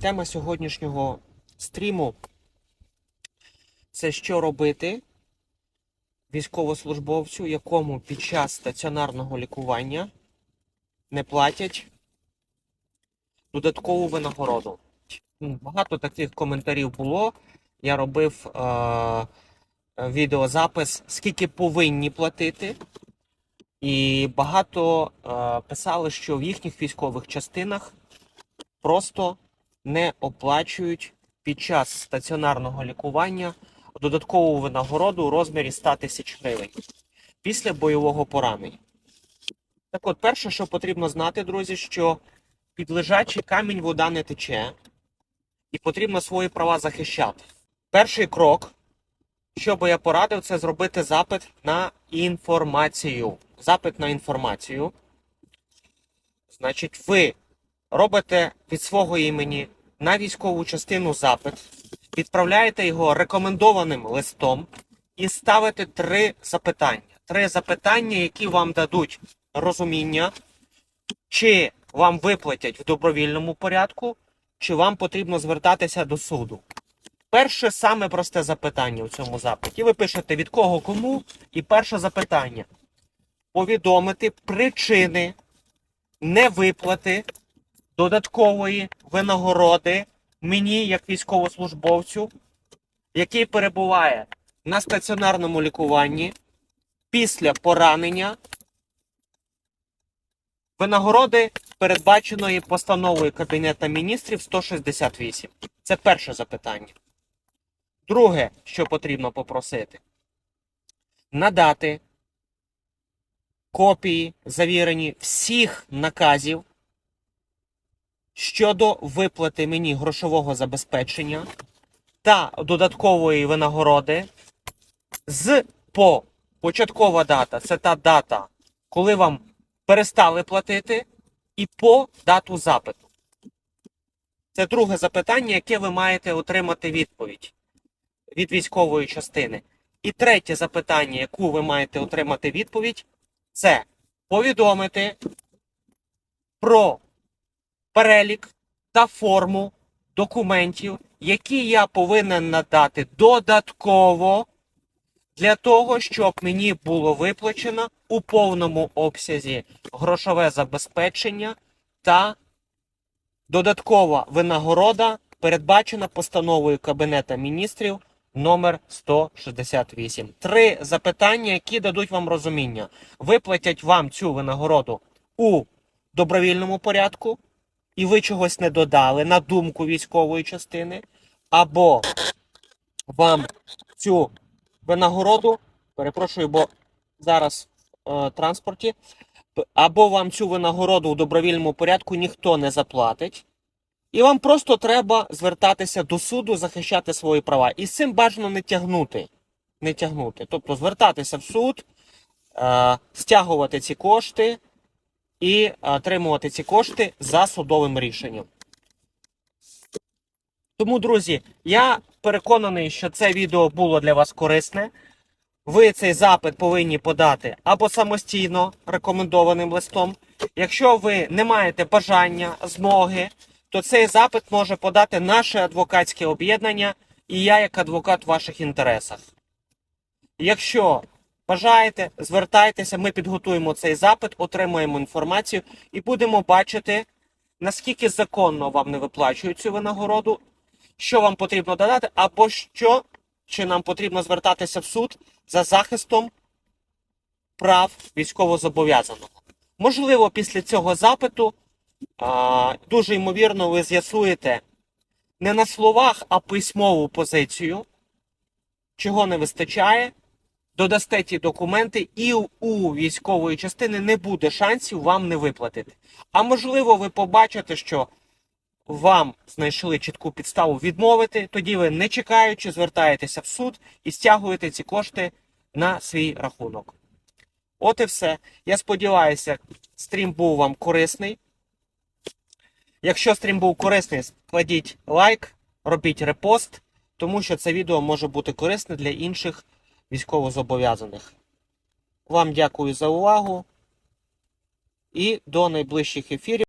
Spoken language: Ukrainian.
Тема сьогоднішнього стріму це що робити військовослужбовцю, якому під час стаціонарного лікування не платять додаткову винагороду. Багато таких коментарів було. Я робив е, відеозапис, скільки повинні платити. І багато е, писали, що в їхніх військових частинах просто не оплачують під час стаціонарного лікування додаткову винагороду у розмірі 100 тисяч гривень після бойового поранення. Так от, перше, що потрібно знати, друзі, що під лежачий камінь вода не тече, і потрібно свої права захищати. Перший крок, що би я порадив, це зробити запит на інформацію. Запит на інформацію. Значить, ви робите від свого імені на військову частину запит, відправляєте його рекомендованим листом і ставите три запитання. Три запитання, які вам дадуть розуміння, чи вам виплатять в добровільному порядку, чи вам потрібно звертатися до суду. Перше саме просте запитання в цьому запиті. Ви пишете від кого кому, і перше запитання. Повідомити причини невиплати додаткової винагороди мені, як військовослужбовцю, який перебуває на стаціонарному лікуванні після поранення винагороди, передбаченої постановою Кабінету міністрів 168. Це перше запитання. Друге, що потрібно попросити, надати копії завірені всіх наказів щодо виплати мені грошового забезпечення та додаткової винагороди з по початкова дата це та дата, коли вам перестали платити, і по дату запиту. Це друге запитання, яке ви маєте отримати відповідь від військової частини. І третє запитання, яку ви маєте отримати відповідь, це повідомити про перелік та форму документів, які я повинен надати додатково для того, щоб мені було виплачено у повному обсязі грошове забезпечення та додаткова винагорода, передбачена постановою Кабінета міністрів номер 168. Три запитання, які дадуть вам розуміння. Виплатять вам цю винагороду у добровільному порядку, і ви чогось не додали на думку військової частини, або вам цю винагороду, перепрошую, бо зараз е, транспорті, або вам цю винагороду у добровільному порядку ніхто не заплатить. І вам просто треба звертатися до суду, захищати свої права. І з цим бажано не тягнути. Не тягнути. Тобто звертатися в суд, е, стягувати ці кошти і е, отримувати ці кошти за судовим рішенням. Тому, друзі, я переконаний, що це відео було для вас корисне. Ви цей запит повинні подати або самостійно рекомендованим листом. Якщо ви не маєте бажання, змоги, то цей запит може подати наше адвокатське об'єднання і я як адвокат в ваших інтересах. Якщо бажаєте, звертайтеся, ми підготуємо цей запит, отримаємо інформацію і будемо бачити, наскільки законно вам не виплачують цю винагороду, що вам потрібно додати, або що, чи нам потрібно звертатися в суд за захистом прав військовозобов'язаного. Можливо, після цього запиту дуже ймовірно ви з'ясуєте не на словах, а письмову позицію, чого не вистачає, додасте ті документи, і у військової частини не буде шансів вам не виплатити. А можливо, ви побачите, що вам знайшли чітку підставу відмовити, тоді ви, не чекаючи, звертаєтеся в суд і стягуєте ці кошти на свій рахунок. От і все. Я сподіваюся, стрім був вам корисний. Якщо стрім був корисний, складіть лайк, робіть репост, тому що це відео може бути корисне для інших військовозобов'язаних. Вам дякую за увагу і до найближчих ефірів.